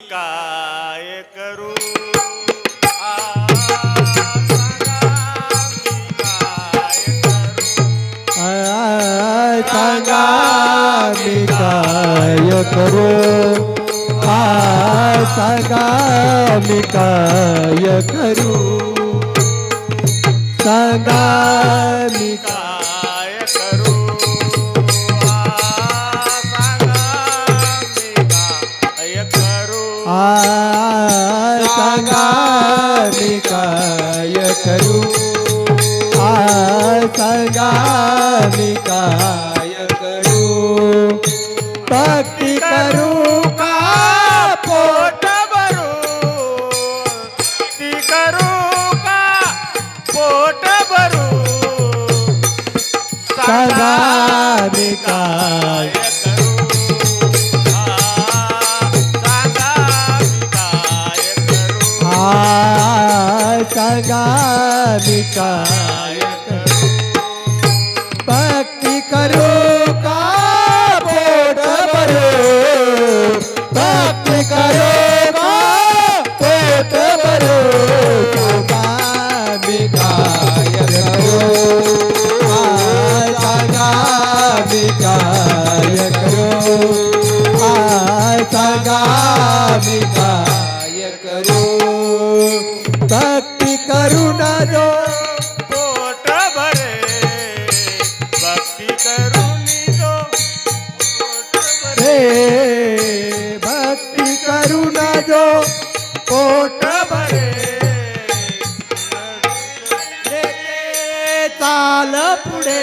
काय करू? आ, सांगा मी काय करू? आय सांगा मी काय करू? सांगा मी करू आय सांगा मी काय करू भक्ती करू का पोट मी काय भक्ती करू का पोट भरू। भक्ती करू का पोट भरू। सांगा मी काय करू। आय सांगा मी काय करू। आय सांगा मी काय करू। भक्ती करून जो पोट भरे चाल पुढे।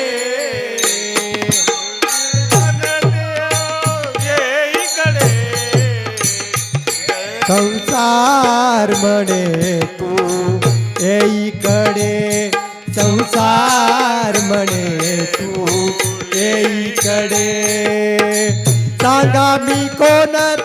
संसार म्हणे तू येईकडे संसार म्हणे तू येईकडे सांगा मी कोणता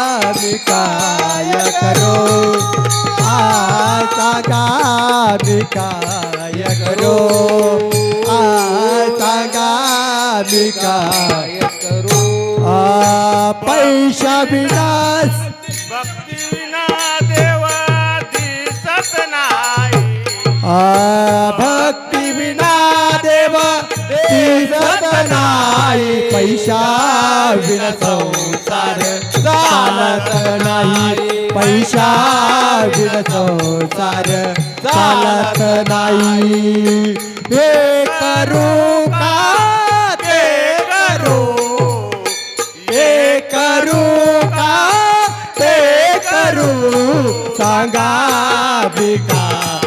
मी काय करू आ आ, भक्ती करू का पोट भरू भक्ती करू का पोट भरू सांगा- सांगा मी काय करू आ सांगा मी काय करू विनाश। भक्तीना देवा दिसत नाही नाही पैसा विण संसार चालत नाही. पैसा विण संसार चालत नाही. हे करू का? ते करू. हे करू का? ते करू. सांगा बिका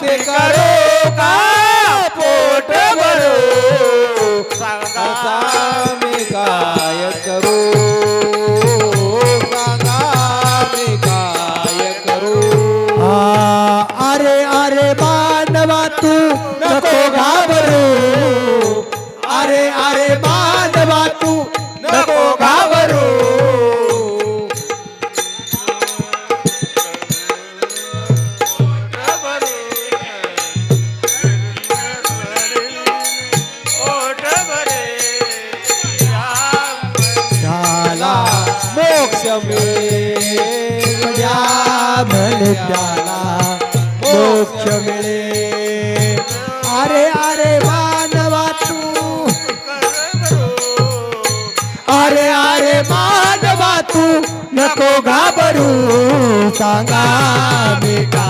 भक्ती करू मिळे त्याला मोक्ष मिळे. अरे अरे मानवा तू. अरे अरे मानवा तू. नको घाबरू. सांगा बेटा